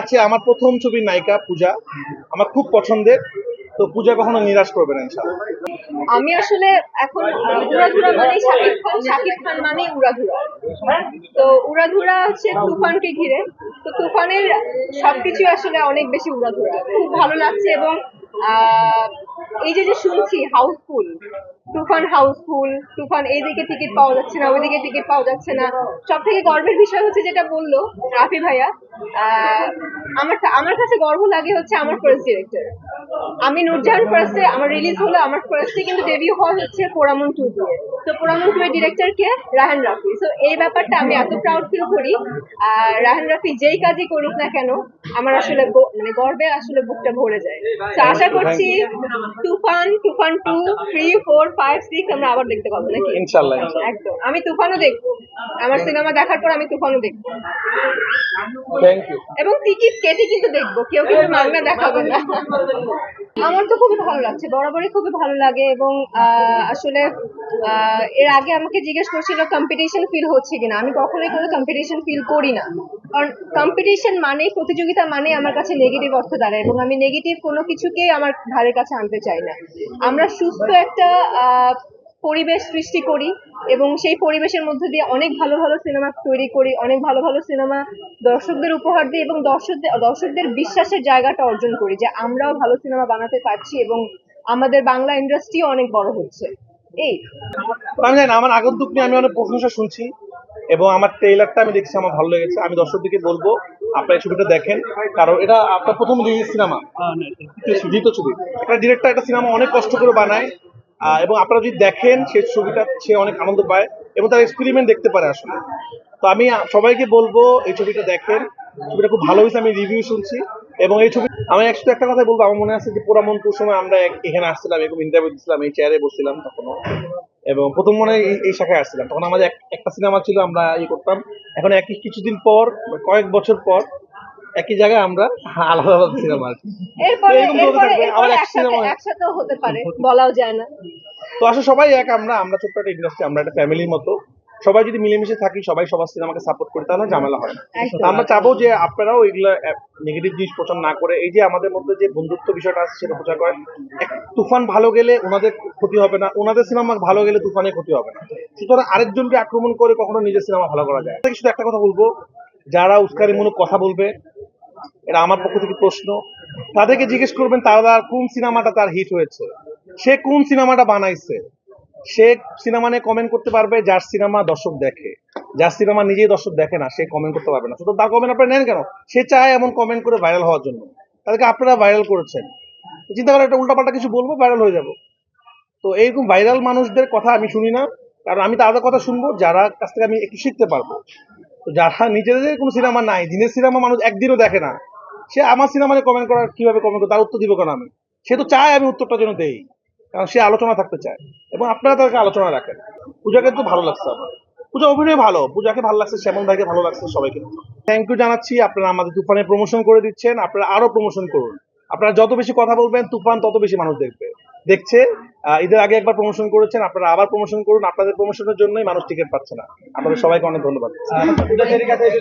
আছে, আমার প্রথম ছবির নায়িকা পূজা, আমার খুব পছন্দের, তো পূজা কখনো নিরাশ করবে না, ইনশাআল্লাহ। আমি আসলে এখন উড়াধুরা মানে শাকিব খান শাকিব খান মানে উড়াধুরা। তো উড়াধুরা হচ্ছে তুফানকে ঘিরে। তো তুফানের সবকিছু আসলে অনেক বেশি উড়াধুরা। খুব ভালো লাগছে এবং এই যে যে শুনছি, হাউসফুল, তুফান হাউসফুল, তুফান এইদিকে টিকিট পাওয়া যাচ্ছে না, ওইদিকে টিকিট পাওয়া যাচ্ছে না। সব থেকে গর্বের বিষয় হচ্ছে যেটা বলল রাফি ভাইয়া আমার আমার কাছে গর্ব লাগে হচ্ছে আমার ফার্স্ট ডিরেক্টর আমি নুরজাহান ফার্স্টে আমার রিলিজ হলো আমার ফার্স্টে কিন্তু ডেবিউ হয় হচ্ছে পোড়ামন টু দিয়ে। তো পোড়ামন টু এর ডিরেক্টর কে? রাহান রাফি। তো এই ব্যাপারটা আমি এত প্রাউড ফিল করি। আর রাহান রাফি যেই কাজই করুক না কেন, আমার আসলে মানে গর্বে আসলে বুকটা ভরে যায়। তো আশা করছি Toofan Toofan two three four five six আমরা আবার দেখতে পাবো নাকি? ইনশাআল্লাহ একদম। আমি তুফানও দেখব। আমার সিনেমা দেখার পর আমি তুফানও দেখব। থ্যাংক ইউ এবং টিকিট কেটে কিন্তু দেখব। কেউ কিন্তু মাংনা দেখাবে না। আমার তো খুবই ভালো লাগছে। বরাবরই খুবই ভালো লাগে এবং আহ, আসলে আহ, এর আগে আমাকে জিজ্ঞেস করছিল কম্পিটিশন ফিল হচ্ছে কিনা। আমি কখনোই কোনো কম্পিটিশন ফিল করি না। কারণ কম্পিটিশন মানে প্রতিযোগিতা মানে আমার কাছে নেগেটিভ অর্থ দাঁড়ায় এবং আমি নেগেটিভ কোনো কিছুকেই আমার ধারের কাছে আনতে চাই না। আমরা সুস্থ একটা পরিবেশ সৃষ্টি করি এবং সেই পরিবেশের মধ্যে দিয়ে অনেক ভালো ভালো সিনেমা তৈরি করি, অনেক ভালো ভালো সিনেমা দর্শকদের উপহার দিই এবং দর্শকদের দর্শকদের বিশ্বাসের জায়গাটা অর্জন করি যে আমরাও ভালো সিনেমা বানাতে পারছি এবং আমাদের বাংলা ইন্ডাস্ট্রিও অনেক বড় হচ্ছে। এই। আমি জানি আমার আগন্তুক নিয়ে আমি অনেক প্রশংসা শুনছি। এবং আমার ট্রেলারটা আমি দেখছি, আমার ভালো লেগেছে। আমি দর্শকদেরকে বলব, আপনার ছবিটা দেখেন। কারণ এটা আপনার প্রথম সিনেমা দ্বিতীয় ছবি। একটা ডিরেক্টর একটা সিনেমা অনেক কষ্ট করে বানায়। এবং আপনারা যদি দেখেন, সেই ছবিটা সে অনেক আনন্দ পায় এবং তার এক্সপেরিমেন্ট দেখতে পারে আসলে। তো আমি সবাইকে বলব, এই ছবিটা দেখেন। ছবিটা খুব ভালো হয়েছে, আমি রিভিউ শুনছি। এবং এই ছবি, আমি একশো একটা কথা বলব, আমার মনে আছে যে পুরামন্তুর সময় আমরা এখানে আসছিলাম, এরকম ইন্টারভিউ দিচ্ছিলাম এই চেয়ারে বসছিলাম তখনও। এবং প্রথম মনে হয় এই- শাখায় আসছিলাম। তখন আমাদের একটা সিনেমা ছিল আমরা ইয়ে করতাম। এখন একই কিছুদিন পর কয়েক বছর পর একই জায়গায় আমরা আলাদা আলাদা সিনেমা আর আবার এক সিনেমা একসাথেও হতে পারে বলাও যায় না। তো আসলে সবাই এক আমরা আমরা ছোট্ট একটা ইন্ডাস্ট্রি আমরা একটা ফ্যামিলির মতো। সবাই যদি মিলেমিশে থাকি সবাই সবার সিনেমাকে সাপোর্ট করি তাহলে ঝামেলা হয় না। আমরা চাবো যে আপনারাও এগুলা নেগেটিভ জিনিস প্রচার না করে এই যে আমাদের মধ্যে যে বন্ধুত্ব বিষয়টা আছে সেটা প্রচার করেন। তুফান ভালো গেলে ওনাদের ক্ষতি হবে না ওনাদের সিনেমা ভালো গেলে তুফানের ক্ষতি হবে না। সুতরাং আরেকজনকে আক্রমণ করে কখনো নিজের সিনেমা ভালো করা যায়। শুধু একটা কথা বলব যারা উস্কারি উস্কারিমূলক কথা বলবে এটা আমার পক্ষ থেকে প্রশ্ন। তাদেরকে জিজ্ঞেস করবেন তারা কোন সিনেমাটা তার হিট হয়েছে? সে কোন সিনেমাটা বানাইছে? সে সিনেমা নিয়ে কমেন্ট করতে পারবে, যার সিনেমা দর্শক দেখে। যার সিনেমা নিজেই দর্শক দেখে না, সে কমেন্ট করতে পারবে না। শুধু তার কমেন্ট আপনারা নেন কেন? সে চায় এমন কমেন্ট করে ভাইরাল হওয়ার জন্য। তাদেরকে আপনারা ভাইরাল করেছেন। চিন্তা করে, একটা উল্টাপাল্টা কিছু বলব ভাইরাল হয়ে যাব। তো এইরকম ভাইরাল মানুষদের কথা আমি শুনি না, কারণ আমি তাদের কথা শুনব, যারা কাছ থেকে আমি একটু শিখতে পারব। তো যারা নিজেদের কোনো সিনেমা নাই, দিনের সিনেমা মানুষ একদিনও দেখে না, সে আমার সিনেমা কমেন্ট করার কীভাবে কমেন্ট করে তার উত্তর দিব কেন আমি? সে তো চায় আমি উত্তরটা যেন দেই। কারণ সে আলোচনা থাকতে চায়। এবং আপনারা তাকে আলোচনা রাখেন। পূজাকে তো ভালো লাগছে আমার। পূজা অভিনয় ভালো। পূজাকে ভালো লাগছে শ্যামল ভাইকে ভালো লাগছে সবাইকে। থ্যাংক ইউ জানাচ্ছি। আপনারা আমাদের তুফানে প্রমোশন করে দিচ্ছেন। আপনারা আরও প্রমোশন করুন। আপনারা যত বেশি কথা বলবেন তুফান তত বেশি মানুষ দেখবে। দেখছে? ঈদের আগে একবার প্রমোশন করেছেন আপনারা আবার প্রমোশন করুন। আপনাদের প্রমোশনের জন্যই মানুষ টিকিট পাচ্ছে না। আপনাদের সবাইকে অনেক ধন্যবাদ। কাছে